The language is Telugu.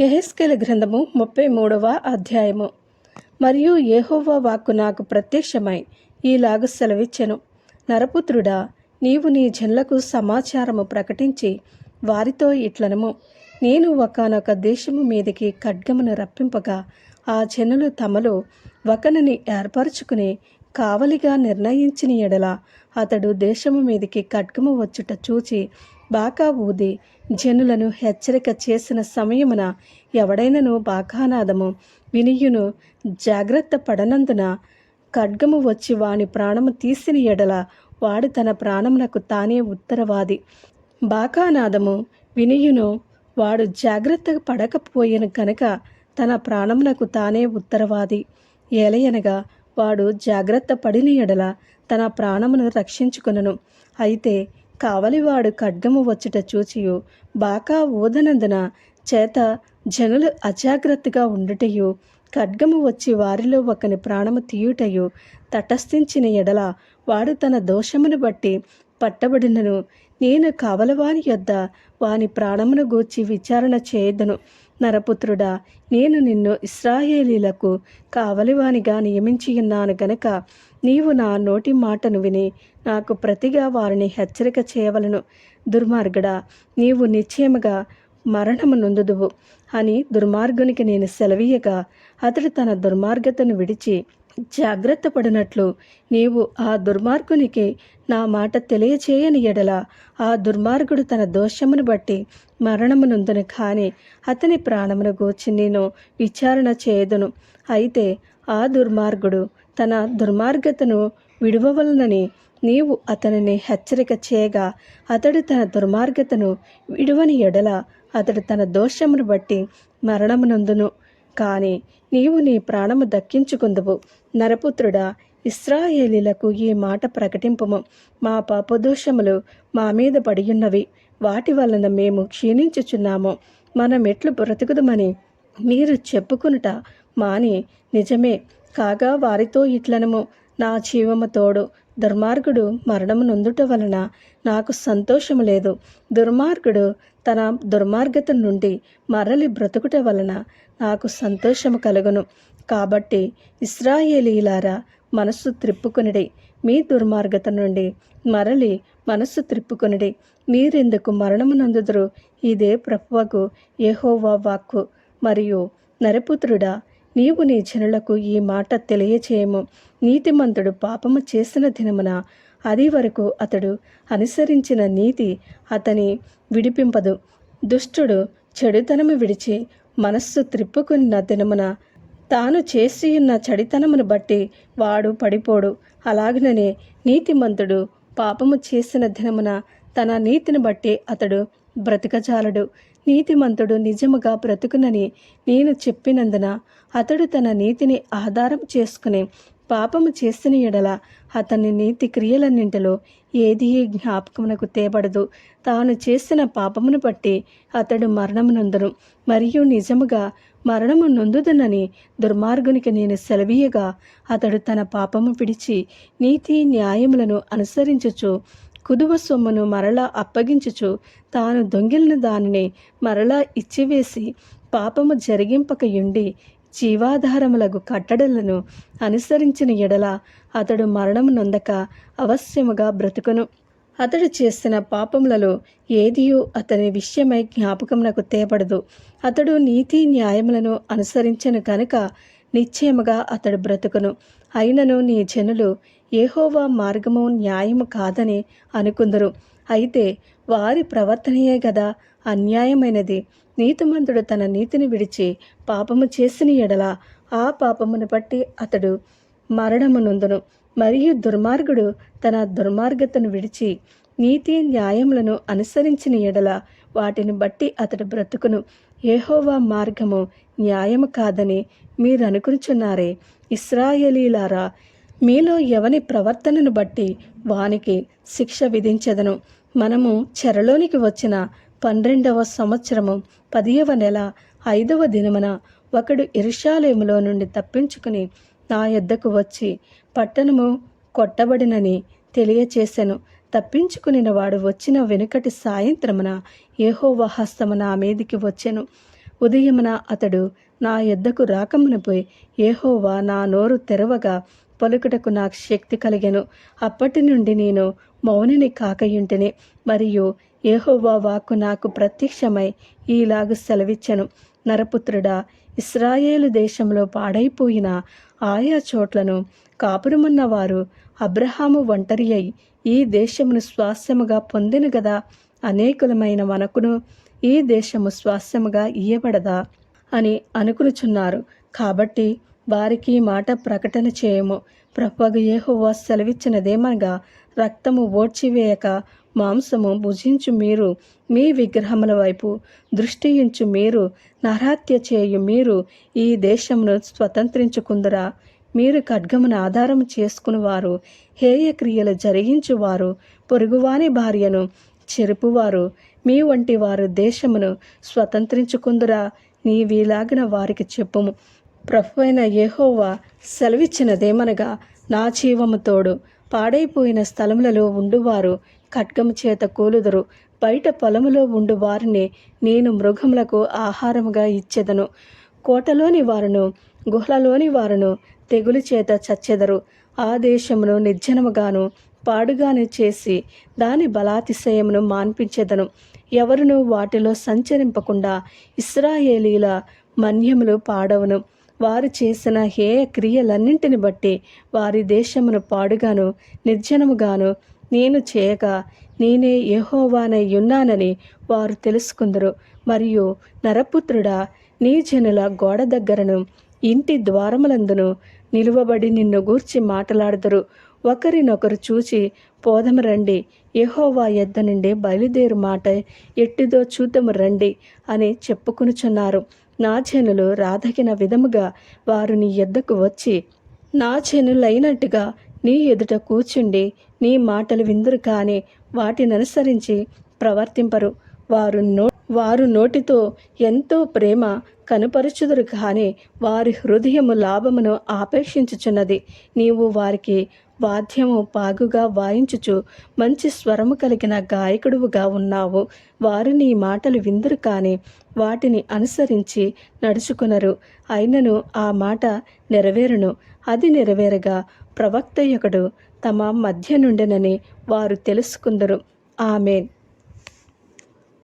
ఎహెస్కెల గ్రంథము ముప్పై మూడవ అధ్యాయము. మరియు యెహోవా వాక్కు నాకు ప్రత్యక్షమై ఈలాగు సెలవిచ్చెను. నరపుత్రుడా నీవు నీ జన్లకు సమాచారము ప్రకటించి వారితో ఇట్లనము. నేను ఒకానొక దేశము మీదకి ఖడ్గమును రప్పింపగా ఆ జనులు తమలో ఒకనని ఏర్పరచుకుని కావలిగా నిర్ణయించిన ఎడల అతడు దేశము మీదికి ఖడ్గము వచ్చుట చూచి బాకా ఊది జనులను హెచ్చరిక చేసిన సమయమున ఎవడైనను బాకానాదము వినియును జాగ్రత్త పడనందున ఖడ్గము వచ్చి వాని ప్రాణము తీసిన ఎడల వాడు తన ప్రాణమునకు తానే ఉత్తరవాది. బాకానాదము వినియును వాడు జాగ్రత్త పడకపోయిన కనుక తన ప్రాణమునకు తానే ఉత్తరవాది. ఏలయనగా వాడు జాగ్రత్త పడిన ఎడల తన ప్రాణమును రక్షించుకును అయితే కావలివాడు ఖడ్గము వచ్చుట చూచియు బాకా ఊదనందున చేత జనులు అజాగ్రత్తగా ఉండుటయు ఖడ్గము వచ్చి వారిలో ఒకని ప్రాణము తీయుటయు తటస్థించిన ఎడల వాడు తన దోషమును బట్టి పట్టబడినను. నేను కావలవాని యొద్ద వాని ప్రాణమును గూర్చి విచారణ చేయదును. నరపుత్రుడా నేను నిన్ను ఇస్రాయేలీలకు కావలివానిగా నియమించి ఉన్నాను గనక నీవు నా నోటి మాటను విని నాకు ప్రతిగా వారిని హెచ్చరిక చేయవలను. దుర్మార్గుడా నీవు నిశ్చయముగా మరణము నొందుదువు. అని దుర్మార్గునికి నేను సెలవీయగా అతడు తన దుర్మార్గతను విడిచి జాగ్రత్త పడినట్లు నీవు ఆ దుర్మార్గునికి నా మాట తెలియచేయని ఎడల ఆ దుర్మార్గుడు తన దోషమును బట్టి మరణమునందును కాని అతని ప్రాణమును గూర్చి నేను విచారణ చేయదును. అయితే ఆ దుర్మార్గుడు తన దుర్మార్గతను విడువవలనని నీవు అతనిని హెచ్చరిక చేయగా అతడు తన దుర్మార్గతను విడువని ఎడల అతడు తన దోషమును బట్టి మరణమునందును కానీ నీవు నీ ప్రాణము దక్కించుకుందువు. నరపుత్రుడా ఇస్రాయేలీలకు ఈ మాట ప్రకటింపము. మా పాపదోషములు మా మీద పడియున్నవి. వాటి వలన మేము క్షీణించుచున్నాము. మనమెట్లు బ్రతుకుదమని మీరు చెప్పుకునుట మాని నిజమే. కాగా వారితో ఇట్లనము. నా జీవము తోడు. దుర్మార్గుడు మరణము నొందుట వలన నాకు సంతోషము లేదు. దుర్మార్గుడు తన దుర్మార్గత నుండి మరలి బ్రతుకుట వలన నాకు సంతోషము కలుగును. కాబట్టి ఇస్రాయేలీలారా మనస్సు త్రిప్పుకొనిడి. మీ దుర్మార్గత నుండి మరలి మనస్సు త్రిప్పుకొనిడి. మీరెందుకు మరణము నందుదురు? ఇదే ప్రభువకు యెహోవా వాక్కు. మరియు నరపుత్రుడా నీవు నీ జనులకు ఈ మాట తెలియచేయము. నీతిమంతుడు పాపము చేసిన దినమున అది వరకు అతడు అనుసరించిన నీతి అతని విడిపింపదు. దుష్టుడు చెడుతనము విడిచి మనస్సు త్రిప్పుకున్న దినమున తాను చేసియున్న చెడితనమును బట్టి వాడు పడిపోడు. అలాగననే నీతిమంతుడు పాపము చేసిన దినమున తన నీతిని బట్టి అతడు బ్రతికజాలడు. నీతిమంతుడు నిజముగా బ్రతుకునని నేను చెప్పినందున అతడు తన నీతిని ఆధారం చేసుకుని పాపము చేసిన ఎడల అతని నీతి క్రియలన్నింటిలో ఏది జ్ఞాపకమునకు తేబడదు. తాను చేసిన పాపమును బట్టి అతడు మరణమునందును. మరియు నిజముగా మరణము నొందుదనని దుర్మార్గునికి నేను సెలవీయగా అతడు తన పాపము విడిచి నీతి న్యాయములను అనుసరించుచు కుదువ సొమ్మును మరలా అప్పగించుచు తాను దొంగిలిన దానిని మరలా ఇచ్చివేసి పాపము జరిగింపకయుండి జీవాధారములకు కట్టడలను అనుసరించిన ఎడల అతడు మరణము నొందక అవశ్యముగా బ్రతుకును. అతడు చేసిన పాపములలో ఏదియూ అతని విషయమై జ్ఞాపకమునకు తేబడదు. అతడు నీతి న్యాయములను అనుసరించను కనుక నిశ్చయముగా అతడు బ్రతుకును. అయినను నీ జనులు ఏహోవా మార్గము న్యాయము కాదని అనుకుందరు. అయితే వారి ప్రవర్తనయే గదా అన్యాయమైనది. నీతిమంతుడు తన నీతిని విడిచి పాపము చేసిన ఎడల ఆ పాపమును బట్టి అతడు మరణమునుందును. మరియు దుర్మార్గుడు తన దుర్మార్గతను విడిచి నీతి న్యాయములను అనుసరించిన ఎడల వాటిని బట్టి అతడు బ్రతుకును. ఏహోవా మార్గము న్యాయము కాదని మీరు అనుకునిచున్నారే ఇస్రాయేలీలారా మీలో ఎవని ప్రవర్తనను బట్టి వానికి శిక్ష విధించదను. మనము చెరలోనికి వచ్చిన పన్నెండవ సంవత్సరము పదియవ నెల ఐదవ దినమున ఒకడు ఇరుషాలేములో నుండి తప్పించుకుని నా యొద్దకు వచ్చి పట్టణము కొట్టబడినని తెలియచేశాను తప్పించుకునిన వాడు వచ్చిన వెనుకటి సాయంత్రమున ఏహోవాహస్తము నా మీదికి వచ్చెను. ఉదయమున అతడు నా ఎద్దకు రాకమునిపోయి ఏహోవా నా నోరు తెరవగా పలుకుటకు నాకు శక్తి కలిగెను. అప్పటి నుండి నేను మౌనిని కాకయుంటిని. మరియు ఏహోవా వాక్కు నాకు ప్రత్యక్షమై ఈలాగు సెలవిచ్చెను. నరపుత్రుడా ఇస్రాయేలు దేశంలో పాడైపోయిన ఆయా చోట్లను కాపురమున్న వారు అబ్రహాము ఒంటరి అయి ఈ దేశమును స్వాస్యముగా పొందిన గదా. అనేకులమైన మనకును ఈ దేశము స్వాస్యముగా ఇయ్యబడదా? అని అనుకునుచున్నారు. కాబట్టి వారికి మాట ప్రకటన చేయము. ప్రభగు ఏహోవా సెలవిచ్చినదేమనగా రక్తము ఓడ్చివేయక మాంసము భుజించు మీరు మీ విగ్రహముల వైపు దృష్టించు మీరు నరహత్య చేయు మీరు ఈ దేశమును స్వతంత్రించుకుందురా. మీరు ఖడ్గమును ఆధారం చేసుకునివారు హేయ క్రియలు జరిగించువారు పొరుగువాని భార్యను చెరుపువారు. మీ వంటి వారు దేశమును స్వతంత్రించుకుందురా. నీవీలాగిన వారికి చెప్పుము. ప్రభువైన యెహోవా సెలవిచ్చినదేమనగా నా జీవము తోడు పాడైపోయిన స్థలములలో ఉండువారు ఖడ్గము చేత కూలుదురు. బయట పొలములో ఉండు వారిని నేను మృగములకు ఆహారముగా ఇచ్చెదను. కోటలోని వారును గుహలలోని వారును తెగులు చేత చచ్చెదరు. ఆ దేశమును నిర్జనముగాను పాడుగాను చేసి దాని బలాతిశయమును మాన్పించెదను. ఎవరును వాటిలో సంచరింపకుండా ఇస్రాయేలీల మన్యములు పాడవను. వారు చేసిన హేయ క్రియలన్నింటిని బట్టి వారి దేశమును పాడుగాను నిర్జనముగాను నేను చేయక నేనే యెహోవానై ఉన్నానని వారు తెలుసుకుందరు. మరియు నరపుత్రుడా నీ జనుల గోడ దగ్గరను ఇంటి ద్వారములందును నిలువబడి నిన్ను గూర్చి మాట్లాడుదురు. ఒకరినొకరు చూచి పోదము రండి ఎహోవా ఎద్ద నుండి బయలుదేరు మాట ఎట్టిదో చూద్దాము రండి అని చెప్పుకునుచున్నారు నా జనులు రాధకిన విధముగా వారు నీ ఎద్దకు వచ్చి నా జనులైనట్టుగా నీ ఎదుట కూర్చుండి నీ మాటలు విందురు కానీ వాటిని అనుసరించి ప్రవర్తింపరు. వారు నో వారు నోటితో ఎంతో ప్రేమ కనుపరుచుదురు కానీ వారి హృదయము లాభమును ఆపేక్షించుచున్నది. నీవు వారికి వాద్యము పాగుగా వాయించుచు మంచి స్వరము కలిగిన గాయకుడువుగా ఉన్నావు. వారు నీ మాటలు విందురు కానీ వాటిని అనుసరించి నడుచుకునరు. అయినను ఆ మాట నెరవేరును. అది నెరవేరగా ప్రవక్త ఒకడు తమ మధ్య నుండెనని వారు తెలుసుకుందరు. ఆమెన్.